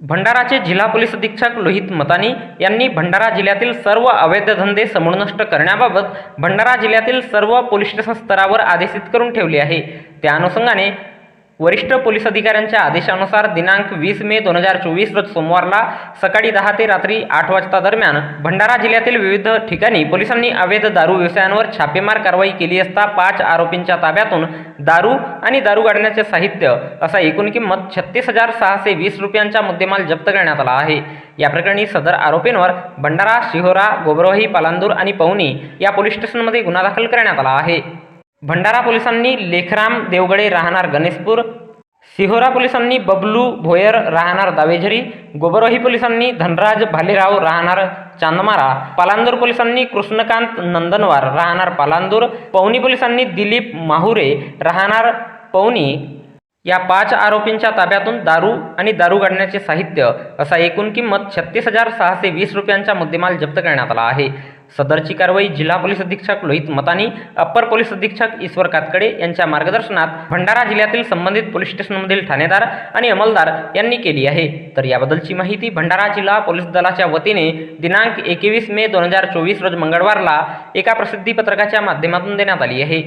भंडाराचे जिल्हा पोलीस अधीक्षक लोहित मतानी यांनी भंडारा जिल्ह्यातील सर्व अवैध धंदे समूळ नष्ट करण्याबाबत भंडारा जिल्ह्यातील सर्व पोलीस स्टेशन स्तरावर आदेशित करून ठेवले आहे. त्या अनुषंगाने वरिष्ठ पोलीस अधिकाऱ्यांच्या आदेशानुसार दिनांक वीस मे दोन हजार चोवीस रोज सोमवारला सकाळी दहा ते रात्री आठ वाजता दरम्यान भंडारा जिल्ह्यातील विविध ठिकाणी पोलिसांनी अवैध दारू व्यवसायांवर छापेमार कारवाई केली असता पाच आरोपींच्या ताब्यातून दारू आणि दारू गाडण्याचे साहित्य असा एकूण किंमत छत्तीस हजार सहाशे वीस रुपयांचा मुद्देमाल जप्त करण्यात आला आहे. या प्रकरणी सदर आरोपींवर भंडारा शिहोरा गोबरवाही पालांदूर आणि पवनी या पोलीस स्टेशनमध्ये गुन्हा दाखल करण्यात आला आहे. भंडारा पोलिसांनी लेखराम देवगडे राहणार गणेशपूर सिहोरा पोलिसांनी बबलू भोयर राहणार दावेझरी गोबरोही पोलिसांनी धनराज भालेराव राहणार चांदमारा पालांदूर पोलिसांनी कृष्णकांत नंदनवार राहणार पालांदूर पवनी पोलिसांनी दिलीप माहुरे राहणार पवनी. या पाच आरोपींच्या ताब्यातून दारू आणि दारू गाडण्याचे साहित्य असा एकूण किंमत छत्तीस हजार सहाशे वीस रुपयांचा मुद्देमाल जप्त करण्यात आला आहे. सदरची कारवाई जिल्हा पोलीस अधीक्षक लोहित मतानी अप्पर पोलीस अधीक्षक ईश्वर कातकडे यांच्या मार्गदर्शनात भंडारा जिल्ह्यातील संबंधित पोलीस स्टेशनमधील ठाणेदार आणि अंमलदार यांनी केली आहे. तर याबद्दलची माहिती भंडारा जिल्हा पोलीस दलाच्या वतीने दिनांक एकवीस मे दोन हजार चोवीस रोज मंगळवारला एका प्रसिद्धी पत्रकाच्या माध्यमातून देण्यात आली आहे.